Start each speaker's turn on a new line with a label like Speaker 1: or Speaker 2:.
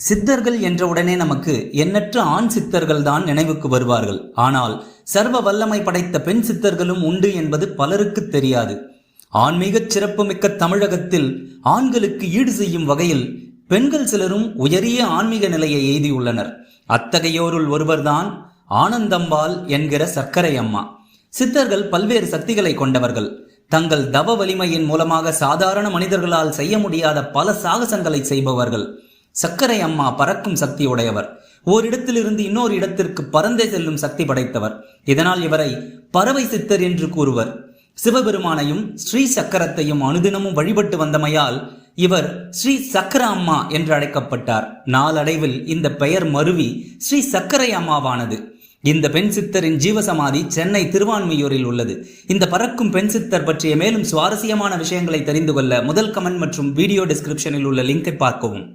Speaker 1: சித்தர்கள் என்ற உடனே நமக்கு எண்ணற்ற ஆண் சித்தர்கள் தான் நினைவுக்கு வருவார்கள். ஆனால் சர்வ வல்லமை படைத்த பெண் சித்தர்களும் உண்டு என்பது பலருக்கு தெரியாது. ஆன்மீகச் சிறப்புமிக்க தமிழகத்தில் ஆண்களுக்கு ஈடு செய்யும் வகையில் பெண்கள் சிலரும் உயரிய ஆன்மீக நிலையை எய்தியுள்ளனர். அத்தகையோருள் ஒருவர்தான் ஆனந்தம்பாள் என்கிற சர்க்கரை அம்மா. சித்தர்கள் பல்வேறு சக்திகளை கொண்டவர்கள். தங்கள் தவ வலிமையின் மூலமாக சாதாரண மனிதர்களால் செய்ய முடியாத பல சாகசங்களை செய்பவர்கள். சர்க்கரை அம்மா பறக்கும் சக்தி உடையவர் ஓரிடத்திலிருந்து இன்னொரு இடத்திற்கு பறந்தே செல்லும் சக்தி படைத்தவர். இதனால் இவரை பறவை சித்தர் என்று கூறுவர். சிவபெருமானையும் ஸ்ரீ சக்கரத்தையும் அனுதினமும் வழிபட்டு வந்தமையால் இவர் ஸ்ரீ சக்கர அம்மா என்று அழைக்கப்பட்டார். நாளடைவில் இந்த பெயர் மருவி ஸ்ரீ சக்கரை அம்மாவானது. இந்த பெண் சித்தரின் ஜீவசமாதி சென்னை திருவான்மையூரில் உள்ளது. இந்த பறக்கும் பெண் சித்தர் பற்றிய மேலும் சுவாரஸ்யமான விஷயங்களை தெரிந்து கொள்ள முதல் கமெண்ட் மற்றும் வீடியோ டிஸ்கிரிப்ஷனில் உள்ள லிங்கை பார்க்கவும்.